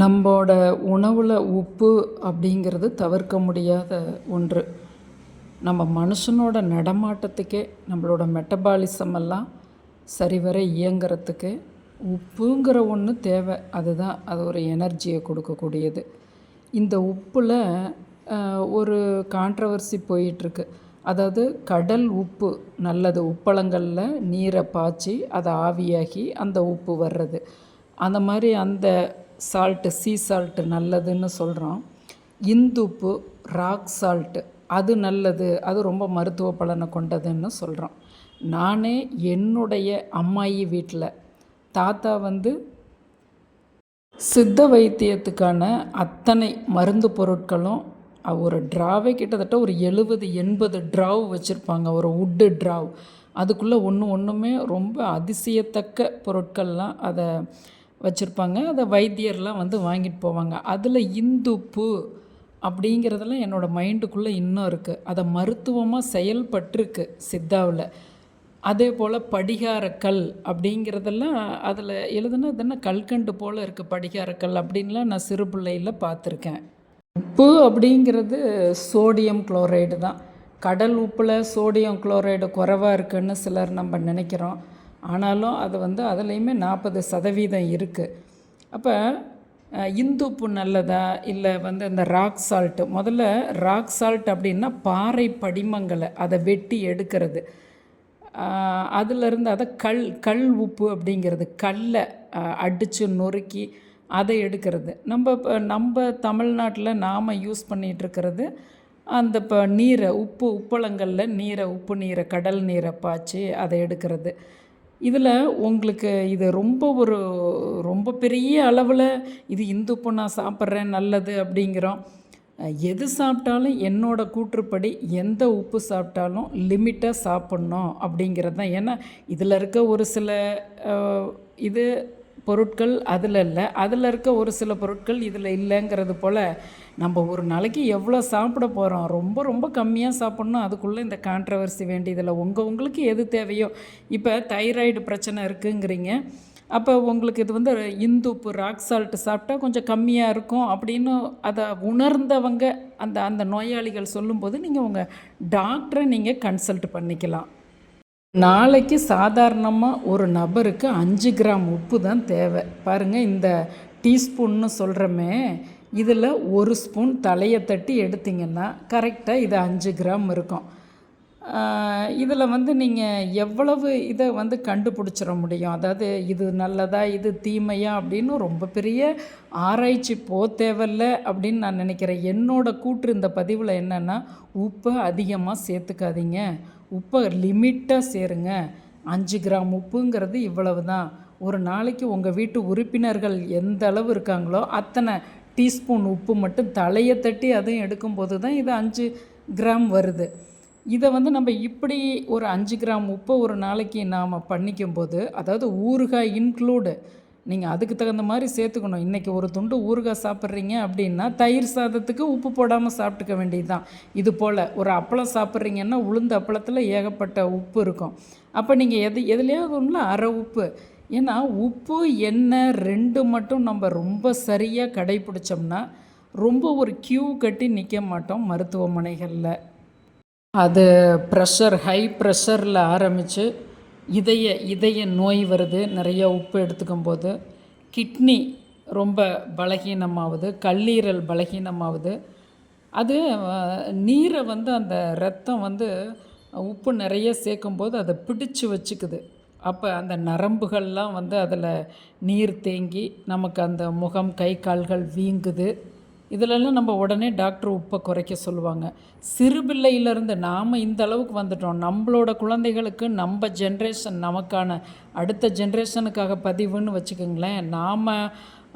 நம்மோட உணவில் உப்பு அப்படிங்கிறது தவிர்க்க முடியாத ஒன்று. நம்ம மனுஷனோட நடமாட்டத்துக்கே நம்மளோட மெட்டபாலிசம் எல்லாம் சரிவர இயங்கிறதுக்கு உப்புங்கிற ஒன்று தேவை. அதுதான் அது ஒரு எனர்ஜியை கொடுக்கக்கூடியது. இந்த உப்பில் ஒரு கான்ட்ரவர்சி போயிட்டுருக்கு. அதாவது கடல் உப்பு நல்லது உப்பளங்களில் நீரை பாய்ச்சி அதை ஆவியாகி அந்த உப்பு வர்றது. அந்த மாதிரி அந்த சால்ட்டு சீ சால்ட்டு நல்லதுன்னு சொல்கிறோம் இந்துப்பு ராக் சால்ட்டு அது நல்லது அது ரொம்ப மருத்துவ பலனை கொண்டதுன்னு சொல்கிறோம் நானே என்னுடைய அம்மாயி வீட்டில் தாத்தா வந்து சித்த வைத்தியத்துக்கான அத்தனை மருந்து பொருட்களும் ஒரு ட்ராவே கிட்டத்தட்ட ஒரு எழுபது எண்பது ட்ராவ் வச்சுருப்பாங்க. ஒரு உட்டு ட்ராவ் அதுக்குள்ளே ஒன்று ஒன்றுமே ரொம்ப அதிசயத்தக்க பொருட்கள்லாம் அதை வச்சுருப்பாங்க. அதை வைத்தியர்லாம் வந்து வாங்கிட்டு போவாங்க. அதில் இந்துப்பு அப்படிங்கிறதெல்லாம் என்னோடய மைண்டுக்குள்ளே இன்னும் இருக்குது அதை மருத்துவமாக செயல்பட்டிருக்கு சித்தாவில். அதே போல் படிகாரக்கல் அப்படிங்கிறதெல்லாம் அதில் எழுதுனது என்ன கல்கண்டு போல் இருக்குது படிகாரக்கல் அப்படின்லாம் நான் சிறு பிள்ளையில் பார்த்துருக்கேன். உப்பு அப்படிங்கிறது சோடியம் குளோரைடு தான். கடல் உப்பில் சோடியம் குளோரைடு குறைவாக இருக்குன்னு சிலர் நம்ம நினைக்கிறோம். ஆனாலும் அது வந்து அதுலேயுமே நாற்பது சதவீதம் இருக்குது அப்போ இந்து உப்பு நல்லதா? இல்லை வந்து இந்த ராக் சால்ட்டு முதல்ல ராக் சால்ட் அப்படின்னா பாறை படிமங்களை அதை வெட்டி எடுக்கிறது. அதிலிருந்து அதை கல் கல் உப்பு அப்படிங்கிறது கல்லை அடித்து நொறுக்கி அதை எடுக்கிறது. நம்ம இப்போ நம்ம தமிழ்நாட்டில் நாம் யூஸ் பண்ணிகிட்ருக்கிறது அந்த இப்போ நீரை உப்பு உப்பளங்களில் நீரை உப்பு நீரை கடல் நீரை பாய்ச்சி அதை எடுக்கிறது. இதில் உங்களுக்கு இது ரொம்ப ஒரு ரொம்ப பெரிய அளவில் இது இந்துப்பு நான் சாப்பிட்றேன் நல்லது அப்படிங்கிறோம். எது சாப்பிட்டாலும் என்னோடய கூற்றுப்படி எந்த உப்பு சாப்பிட்டாலும் லிமிட்டாக சாப்பிட்ணும் அப்படிங்கிறது தான். ஏன்னா இதில் இருக்க ஒரு சில இது பொருட்கள் அதில் இல்லை. அதில் இருக்க ஒரு சில பொருட்கள் இதில் இல்லைங்கிறது போல் நம்ம ஒரு நாளைக்கு எவ்வளோ சாப்பிட போகிறோம் ரொம்ப ரொம்ப கம்மியாக சாப்பிட்ணும் அதுக்குள்ளே இந்த கான்ட்ரவர்சி வேண்டியதில்லை உங்கள் உங்களுக்கு எது தேவையோ இப்போ தைராய்டு பிரச்சனை இருக்குங்கிறீங்க. அப்போ உங்களுக்கு இது வந்து இந்துப்பு ராக் சால்ட்டு சாப்பிட்டா கொஞ்சம் கம்மியாக இருக்கும் அப்படின்னு அதை உணர்ந்தவங்க அந்த அந்த நோயாளிகள் சொல்லும்போது நீங்கள் உங்கள் டாக்டரை நீங்கள் கன்சல்ட் பண்ணிக்கலாம். நாளைக்கு சாதாரணமாக ஒரு நபருக்கு அஞ்சு கிராம் உப்பு தான் தேவை. பாருங்கள் இந்த டீஸ்பூன்னு சொல்கிறோமே இதில் ஒரு ஸ்பூன் தலையை தட்டி எடுத்திங்கன்னா கரெக்டாக இது அஞ்சு கிராம் இருக்கும். இதில் வந்து நீங்கள் எவ்வளவு இதை வந்து கண்டுபிடிச்சிட முடியும்? அதாவது இது நல்லதா இது தீமையா அப்படின்னு ரொம்ப பெரிய ஆராய்ச்சி போ தேவையில்ல அப்படின்னு நான் நினைக்கிறேன். என்னோட கூற்று இந்த பதிவில் என்னென்னா உப்பை அதிகமாக சேர்த்துக்காதீங்க. உப்பை லிமிட்டாக சேருங்க. அஞ்சு கிராம் உப்புங்கிறது இவ்வளவு தான் ஒரு நாளைக்கு உங்கள் வீட்டு உறுப்பினர்கள் எந்த அளவு இருக்காங்களோ அத்தனை டீஸ்பூன் உப்பு மட்டும் தலையை தட்டி அதையும் எடுக்கும்போது தான் இது அஞ்சு கிராம் வருது. இதை வந்து நம்ம இப்படி ஒரு அஞ்சு கிராம் உப்பை ஒரு நாளைக்கு நாம் பண்ணிக்கும்போது அதாவது ஊறுகாய் இன்க்ளூடு நீங்கள் அதுக்கு தகுந்த மாதிரி சேர்த்துக்கணும். இன்றைக்கி ஒரு துண்டு ஊறுகாய் சாப்பிட்றீங்க அப்படின்னா தயிர் சாதத்துக்கு உப்பு போடாமல் சாப்பிட்டுக்க வேண்டியது தான் இது போல் ஒரு அப்பளம் சாப்பிட்றீங்கன்னா உளுந்த அப்பளத்தில் ஏகப்பட்ட உப்பு இருக்கும். அப்போ நீங்கள் எது எதுலையாவது அரை உப்பு. ஏன்னா உப்பு எண்ணெய் ரெண்டு மட்டும் நம்ம ரொம்ப சரியாக கடைப்பிடிச்சோம்னா ரொம்ப ஒரு க்யூ கட்டி நிற்க மாட்டோம் மருத்துவமனைகளில். அது ப்ரெஷர் ஹை ப்ரெஷரில் ஆரம்பித்து இதய இதய நோய் வருது. நிறைய உப்பு எடுத்துக்கும் போது கிட்னி ரொம்ப பலகீனமாகுது கல்லீரல் பலகீனமாகுது அது நீரை வந்து அந்த ரத்தம் வந்து உப்பு நிறைய சேர்க்கும்போது அதை பிடிச்சு வச்சுக்குது. அப்போ அந்த நரம்புகள்லாம் வந்து அதில் நீர் தேங்கி நமக்கு அந்த முகம் கை கால்கள் வீங்குது. இதிலெல்லாம் நம்ம உடனே டாக்டர் உப்பை குறைக்க சொல்லுவாங்க. சிறு பிள்ளையிலேருந்து நாம் இந்த அளவுக்கு வந்துட்டோம். நம்மளோட குழந்தைகளுக்கு நம்ம ஜென்ரேஷன் நமக்கான அடுத்த ஜென்ரேஷனுக்காக பதிவுன்னு வச்சுக்கோங்களேன். நாம்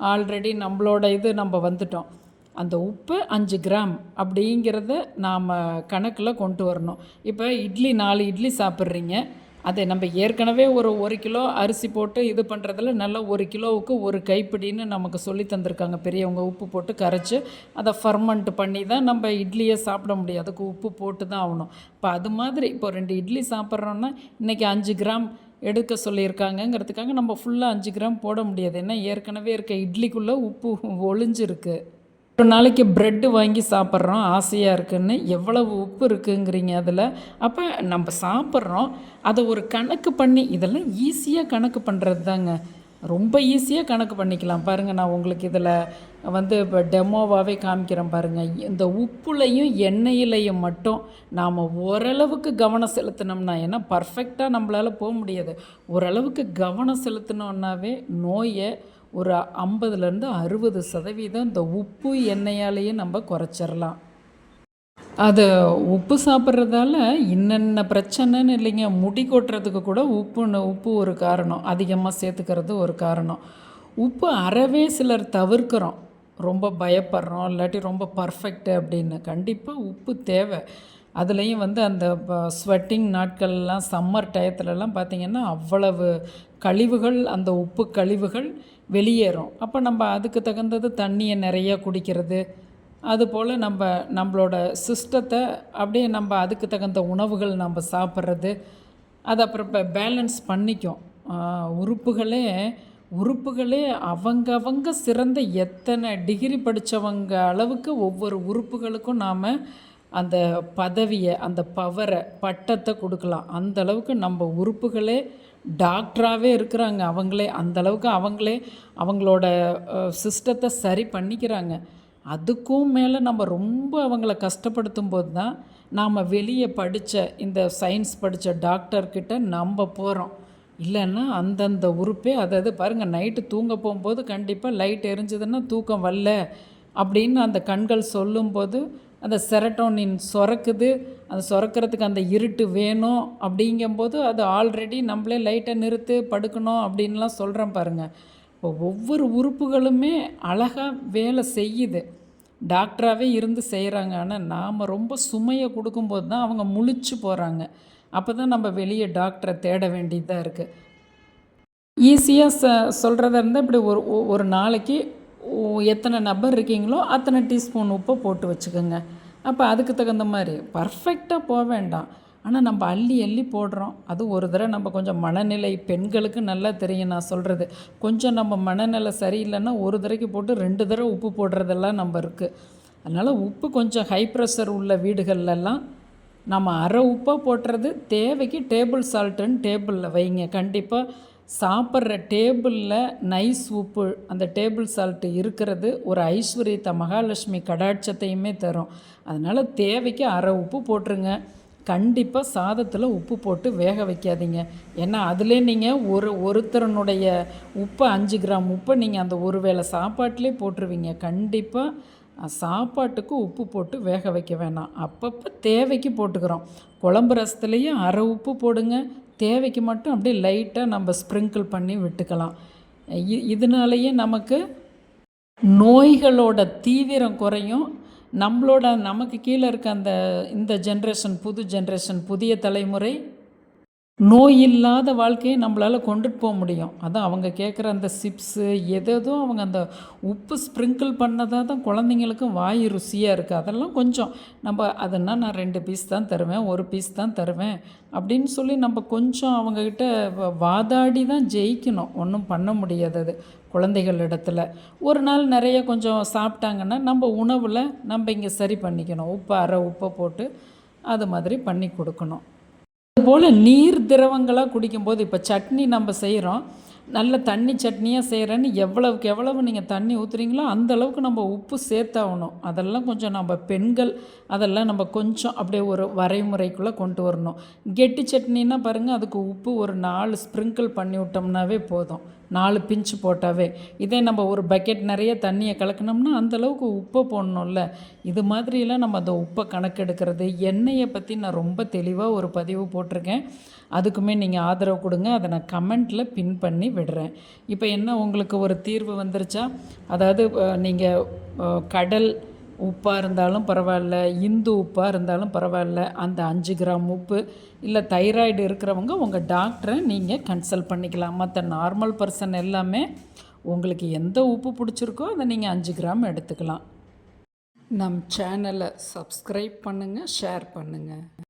ஆல்ரெடி நம்மளோட இது நம்ம வந்துட்டோம். அந்த உப்பு அஞ்சு கிராம் அப்படிங்கிறத நாம் கணக்கில் கொண்டு வரணும். இப்போ இட்லி நாலு இட்லி சாப்பிட்றீங்க. அதை நம்ம ஏற்கனவே ஒரு ஒரு கிலோ அரிசி போட்டு இது பண்ணுறதுல நல்லா ஒரு கிலோவுக்கு ஒரு கைப்பிடின்னு நமக்கு சொல்லி தந்திருக்காங்க. பெரியவங்க உப்பு போட்டு கரைச்சி அதை ஃபர்மெண்ட் பண்ணி தான் நம்ம இட்லியை சாப்பிட முடியும். அதுக்கு உப்பு போட்டு தான் ஆகணும். இப்போ அது மாதிரி இப்போ ரெண்டு இட்லி சாப்பிட்றோன்னா இன்றைக்கி அஞ்சு கிராம் எடுக்க சொல்லியிருக்காங்கங்கிறதுக்காக நம்ம ஃபுல்லாக அஞ்சு கிராம் போட முடியாது. ஏன்னா ஏற்கனவே இருக்க இட்லிக்குள்ளே உப்பு ஒளிஞ்சிருக்கு. ஒரு நாளைக்கு ப்ரெட்டு வாங்கி சாப்பிட்றோம் ஆசையாக இருக்குன்னு எவ்வளவு உப்பு இருக்குங்கிறீங்க அதில். அப்போ நம்ம சாப்பிட்றோம் அதை ஒரு கணக்கு பண்ணி இதெல்லாம் ஈஸியாக கணக்கு பண்ணுறது தாங்க ரொம்ப ஈஸியாக கணக்கு பண்ணிக்கலாம். பாருங்கள் நான் உங்களுக்கு இதில் வந்து இப்போ டெமோவாகவே காமிக்கிறேன் பாருங்கள் இந்த உப்புலையும் எண்ணெயிலையும் மட்டும் நாம் ஓரளவுக்கு கவனம் செலுத்தினோம்னா ஏன்னா பர்ஃபெக்டாக நம்மளால் போக முடியாது. ஓரளவுக்கு கவனம் செலுத்தினோன்னாவே நோயை ஒரு ஐம்பதுலேருந்து அறுபது சதவீதம் இந்த உப்பு எண்ணெயாலேயே நம்ம குறைச்சிடலாம் அது உப்பு சாப்பிட்றதால இன்னென்ன பிரச்சனைன்னு இல்லைங்க. முடி கொட்டுறதுக்கு கூட உப்புன்னு உப்பு ஒரு காரணம். அதிகமாக சேர்த்துக்கிறது ஒரு காரணம். உப்பு அறவே சிலர் தவிர்க்கிறோம். ரொம்ப பயப்படுறோம் இல்லாட்டி ரொம்ப பர்ஃபெக்ட்டு அப்படின்னு. கண்டிப்பாக உப்பு தேவை. அதுலேயும் வந்து அந்த ஸ்வெட்டிங் நாட்கள்லாம் சம்மர் டயத்துலலாம் பார்த்திங்கன்னா அவ்வளவு கழிவுகள் அந்த உப்பு கழிவுகள் வெளியேறும். அப்போ நம்ம அதுக்கு தகுந்தது தண்ணியை நிறையா குடிக்கிறது. அதுபோல் நம்ம நம்மளோட சிஸ்டத்தை அப்படியே நம்ம அதுக்கு தகுந்த உணவுகள் நம்ம சாப்பிட்றது. அது அப்புறம் இப்போ பேலன்ஸ் பண்ணிக்கும். உறுப்புகளே உறுப்புகளே அவங்கவங்க சிறந்த எத்தனை டிகிரி படித்தவங்க அளவுக்கு ஒவ்வொரு உறுப்புகளுக்கும் நாம் அந்த பதவியை அந்த பவரை பட்டத்தை கொடுக்கலாம். அந்த அளவுக்கு நம்ம உறுப்புகளே டாக்டராகவே இருக்கிறாங்க. அவங்களே அந்த அளவுக்கு அவங்களே அவங்களோட சிஸ்டத்தை சரி பண்ணிக்கிறாங்க. அதுக்கும் மேலே நம்ம ரொம்ப அவங்கள கஷ்டப்படுத்தும் போது தான் நாம் வெளியே படித்த இந்த சயின்ஸ் படித்த டாக்டர்கிட்ட நம்ம போகிறோம் இல்லைன்னா அந்தந்த உறுப்பே அதாவது பாருங்கள் நைட்டு தூங்க போகும்போது கண்டிப்பாக லைட் எரிஞ்சதுன்னா தூக்கம் வரல அப்படின்னு அந்த கண்கள் சொல்லும்போது அந்த செரட்டோனின் சுரக்குது அது சுரக்கிறதுக்கு அந்த இருட்டு வேணும் அப்படிங்கும்போது அது ஆல்ரெடி நம்மளே லைட்டை நிறுத்து படுக்கணும் அப்படின்லாம் சொல்கிறேன் பாருங்கள் இப்போ ஒவ்வொரு உறுப்புகளுமே அழகாக வேலை செய்யுது. டாக்டராகவே இருந்து செய்கிறாங்க ஆனால் நாம் ரொம்ப சுமையை கொடுக்கும்போது தான் அவங்க முழிச்சு போகிறாங்க அப்போ தான் நம்ம வெளியே டாக்டரை தேட வேண்டியதாக இருக்குது ஈஸியாக ச சொல்கிறதா இருந்தால் இப்படி ஒரு ஒரு நாளைக்கு எத்தனை நபர் இருக்கீங்களோ அத்தனை டீஸ்பூன் உப்பை போட்டு வச்சுக்கோங்க. அப்போ அதுக்கு தகுந்த மாதிரி பர்ஃபெக்டாக போக வேண்டாம். ஆனால் நம்ம அள்ளி அள்ளி போடுறோம். அது ஒரு தடவை நம்ம கொஞ்சம் மனநிலை பெண்களுக்கு நல்லா தெரியும் நான் சொல்கிறது கொஞ்சம் நம்ம மனநிலை சரியில்லைன்னா ஒரு தடவைக்கு போட்டு ரெண்டு தடவை உப்பு போடுறதெல்லாம் நம்ம இருக்குது அதனால் உப்பு கொஞ்சம் ஹை ப்ரெஷர் உள்ள வீடுகள்லாம் நம்ம அரை உப்பாக போட்டுறது தேவைக்கு டேபிள் சால்ட்டுன்னு டேபிளில் வைங்க. கண்டிப்பாக சாப்பிட்ற டேபிளில் நைஸ் உப்பு அந்த டேபிள் சால்ட்டு இருக்கிறது ஒரு ஐஸ்வர்யத்தை மகாலட்சுமி கடாட்சத்தையுமே தரும். அதனால் தேவைக்கு அரை உப்பு போட்டுருங்க. கண்டிப்பாக சாதத்தில் உப்பு போட்டு வேக வைக்காதீங்க. ஏன்னா அதிலே நீங்கள் ஒரு ஒருத்தரனுடைய உப்பு அஞ்சு கிராம் உப்பை நீங்கள் அந்த ஒரு வேளை சாப்பாட்டிலே போட்டுருவீங்க. கண்டிப்பாக சாப்பாட்டுக்கு உப்பு போட்டு வேக வைக்க வேணாம். அப்பப்போ தேவைக்கு போட்டுக்கிறோம். குழம்பு ரசத்துலேயும் அரை உப்பு போடுங்க. தேவைக்கு மட்டும் அப்படியே லைட்டாக நம்ம ஸ்ப்ரிங்கிள் பண்ணி விட்டுக்கலாம். இதனாலேயே நமக்கு நோய்களோட தீவிரம் குறையும். நம்மளோட நமக்கு கீழே இருக்க அந்த இந்த ஜென்ரேஷன் புது ஜென்ரேஷன் புதிய தலைமுறை நோய் இல்லாத வாழ்க்கையை நம்மளால் கொண்டுட்டு போக முடியும். அதான் அவங்க கேட்குற அந்த சிப்ஸு எதோ அவங்க அந்த உப்பு ஸ்ப்ரிங்கிள் பண்ணதாக தான் குழந்தைங்களுக்கும் வாய் ருசியாக இருக்குது அதெல்லாம் கொஞ்சம் நம்ம அதுனா நான் ரெண்டு பீஸ் தான் தருவேன் ஒரு பீஸ் தான் தருவேன் அப்படின்னு சொல்லி நம்ம கொஞ்சம் அவங்கக்கிட்ட வாதாடி தான் ஜெயிக்கணும். ஒன்றும் பண்ண முடியாது அது குழந்தைகள் இடத்துல. ஒரு நாள் நிறைய கொஞ்சம் சாப்பிட்டாங்கன்னா நம்ம உணவில் நம்ம இங்கே சரி பண்ணிக்கணும். உப்பு அரை உப்பை போட்டு அது மாதிரி பண்ணி கொடுக்கணும். அதுபோல் நீர் திரவங்களாக குடிக்கும்போது இப்போ சட்னி நம்ம செய்கிறோம் நல்ல தண்ணி சட்னியாக செய்கிறேன்னு எவ்வளவுக்கு எவ்வளவு நீங்கள் தண்ணி ஊற்றுறீங்களோ அந்த அளவுக்கு நம்ம உப்பு சேர்த்தாகணும் அதெல்லாம் கொஞ்சம் நம்ம பெண்கள் அதெல்லாம் நம்ம கொஞ்சம் அப்படியே ஒரு வரைமுறைக்குள்ளே கொண்டு வரணும். கெட்டி சட்னின்னா பாருங்கள் அதுக்கு உப்பு ஒரு நாலு ஸ்ப்ரிங்கிள் பண்ணி விட்டோம்னாவே போதும். நாலு பிஞ்சு போட்டாவே. இதே நம்ம ஒரு பக்கெட் நிறைய தண்ணியை கலக்கணும்னா அந்தளவுக்கு உப்பை போடணும்ல. இது மாதிரிலாம் நம்ம அந்த உப்பை கணக்கெடுக்கிறது எண்ணெயை பற்றி நான் ரொம்ப தெளிவாக ஒரு பதிவு போட்டிருக்கேன். அதுக்குமே நீங்கள் ஆதரவு கொடுங்க. அதை நான் கமெண்ட்டில் பின் பண்ணி விடுறேன். இப்போ என்ன உங்களுக்கு ஒரு தீர்வு வந்துருச்சா? அதாவது நீங்கள் கடல் உப்பாக இருந்தாலும் பரவாயில்ல இந்து உப்பாக இருந்தாலும் பரவாயில்ல அந்த அஞ்சு கிராம் உப்பு இல்லை தைராய்டு இருக்கிறவங்க உங்கள் டாக்டரை நீங்கள் கன்சல்ட் பண்ணிக்கலாம். மற்ற நார்மல் பர்சன் எல்லாமே உங்களுக்கு எந்த உப்பு பிடிச்சிருக்கோ அதை நீங்கள் அஞ்சு கிராம் எடுத்துக்கலாம். நம் சேனலை சப்ஸ்கிரைப் பண்ணுங்கள் ஷேர் பண்ணுங்கள்